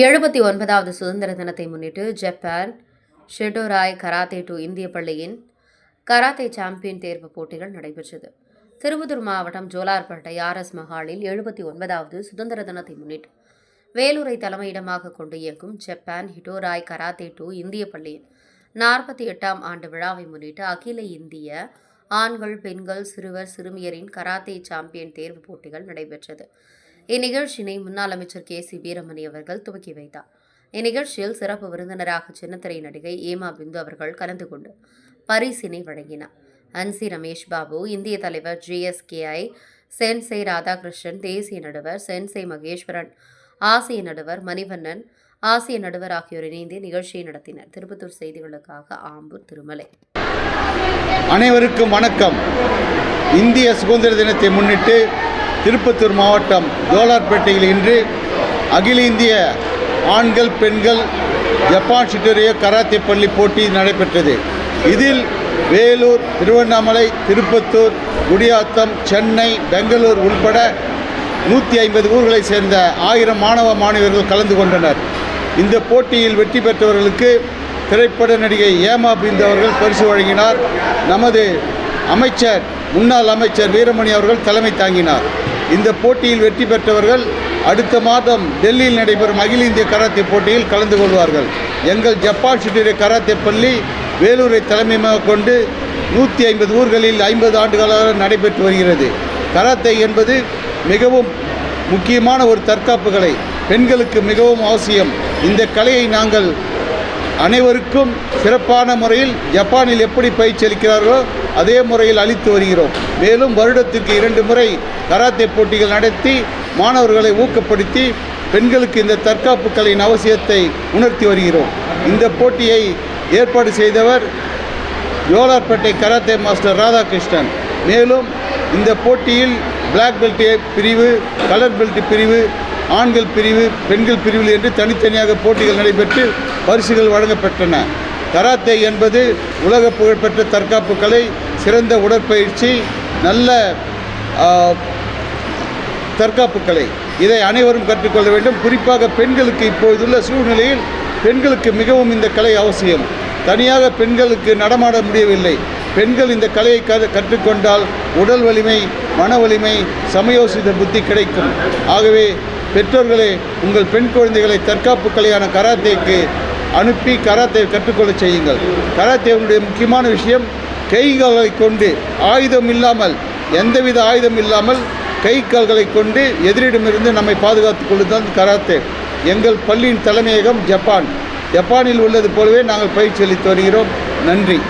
எழுபத்தி ஒன்பதாவது சுதந்திர தினத்தை முன்னிட்டு ஜப்பான் ஷெடோராய் கராத்தே டு இந்திய பள்ளியின் கராத்தே சாம்பியன் தேர்வு போட்டிகள் நடைபெற்றது. திருப்பத்தூர் மாவட்டம் ஜோலார்பேட்டை ஆர்எஸ் மஹாலில் எழுபத்தி ஒன்பதாவது சுதந்திர தினத்தை முன்னிட்டு வேலூரை தலைமையிடமாக கொண்டு இயங்கும் ஜப்பான் ஹிடோராய் கராத்தே டு இந்திய பள்ளியின் நாற்பத்தி எட்டாம் ஆண்டு விழாவை முன்னிட்டு அகில இந்திய ஆண்கள் பெண்கள் சிறுவர் சிறுமியரின் கராத்தே சாம்பியன் தேர்வு போட்டிகள் நடைபெற்றது. இந்நிகழ்ச்சியினை முன்னாள் அமைச்சர் கே சி வீரமணி அவர்கள் துவக்கி வைத்தார். இந்நிகழ்ச்சியில் சிறப்பு விருந்தினராக சின்னத்திரை நடிகை ஏமா பிந்து அவர்கள் கலந்து கொண்டு பரிசினை வழங்கினார். அன்சி ரமேஷ் பாபு இந்திய தலைவர் ஜிஎஸ்கேஐ சென்சை ராதாகிருஷ்ணன் தேசிய நடுவர் சென்சை மகேஸ்வரன் ஆசிய நடுவர் மணிவண்ணன் ஆசிய நடுவர் ஆகியோர் இணைந்து நிகழ்ச்சியை நடத்தினர். திருப்பத்தூர் செய்திகளுக்காக ஆம்பூர் திருமலை. அனைவருக்கும் வணக்கம். இந்திய சுதந்திர தினத்தை முன்னிட்டு திருப்பத்தூர் மாவட்டம் ஜோலார்பேட்டையில் இன்று அகில இந்திய ஆண்கள் பெண்கள் ஜப்பான் சிட்டோரிய கராத்தே பள்ளி போட்டி நடைபெற்றது. இதில் வேலூர் திருவண்ணாமலை திருப்பத்தூர் குடியாத்தம் சென்னை பெங்களூர் உள்பட நூற்றி ஐம்பது ஊர்களைச் சேர்ந்த ஆயிரம் மாணவ மாணவர்கள் கலந்து கொண்டனர். இந்த போட்டியில் வெற்றி பெற்றவர்களுக்கு திரைப்பட நடிகை ஏமா பிந்த் அவர்கள் பரிசு வழங்கினார். நமது அமைச்சர் முன்னாள் அமைச்சர் வீரமணி அவர்கள் தலைமை தாங்கினார். இந்த போட்டியில் வெற்றி பெற்றவர்கள் அடுத்த மாதம் டெல்லியில் நடைபெறும் அகில இந்திய கராத்தே போட்டியில் கலந்து கொள்வார்கள். எங்கள் ஜப்பான் சுற்றிய கராத்தே பள்ளி வேலூரை தலைமையாக கொண்டு நூற்றி ஐம்பது ஊர்களில் ஐம்பது ஆண்டுகளாக நடைபெற்று வருகிறது. கராத்தே என்பது மிகவும் முக்கியமான ஒரு தற்காப்பு கலை பெண்களுக்கு மிகவும் அவசியம். இந்த கலையை நாங்கள் அனைவருக்கும் சிறப்பான முறையில் ஜப்பானில் எப்படி பயிற்சி அளிக்கிறார்களோ அதே முறையில் அளித்து வருகிறோம். மேலும் வருடத்திற்கு இரண்டு முறை கராத்தே போட்டிகள் நடத்தி மாணவர்களை ஊக்கப்படுத்தி பெண்களுக்கு இந்த தற்காப்பு கலையின் அவசியத்தை உணர்த்தி வருகிறோம். இந்த போட்டியை ஏற்பாடு செய்தவர் ஜோலார்பேட்டை கராத்தே மாஸ்டர் ராதாகிருஷ்ணன். மேலும் இந்த போட்டியில் பிளாக் பெல்ட் பிரிவு கலர் பெல்ட் பிரிவு ஆண்கள் பிரிவு பெண்கள் பிரிவில் என்று தனித்தனியாக போட்டிகள் நடைபெற்று பரிசுகள் வழங்கப்பட்டன. கராத்தே என்பது உலக புகழ்பெற்ற தற்காப்பு கலை சிறந்த உடற்பயிற்சி நல்ல தற்காப்பு கலை இதை அனைவரும் கற்றுக்கொள்ள வேண்டும். குறிப்பாக பெண்களுக்கு இப்போதுள்ள சூழ்நிலையில் பெண்களுக்கு மிகவும் இந்த கலை அவசியம். தனியாக பெண்களுக்கு நடமாட முடியவில்லை. பெண்கள் இந்த கலையை க- கற்றுக்கொண்டால் உடல் வலிமை மன வலிமை சமயோசித புத்தி கிடைக்கும். ஆகவே பெற்றோர்களே உங்கள் பெண் குழந்தைகளை தற்காப்பு கலையான கராத்தேக்கு அனுப்பி கராத்தே கற்றுக்கொள்ளச் செய்யுங்கள். கராத்தேவனுடைய முக்கியமான விஷயம். கைகளை கொண்டு ஆயுதம் இல்லாமல் எந்தவித ஆயுதம் இல்லாமல் கை கால்களை கொண்டு எதிரிடமிருந்து நம்மை பாதுகாத்துக் கொள்ளுதான் கராத்தே. எங்கள் பள்ளியின் தலைமையகம் ஜப்பான். ஜப்பானில் உள்ளது போலவே நாங்கள் பயிற்சி அளித்து வருகிறோம். நன்றி.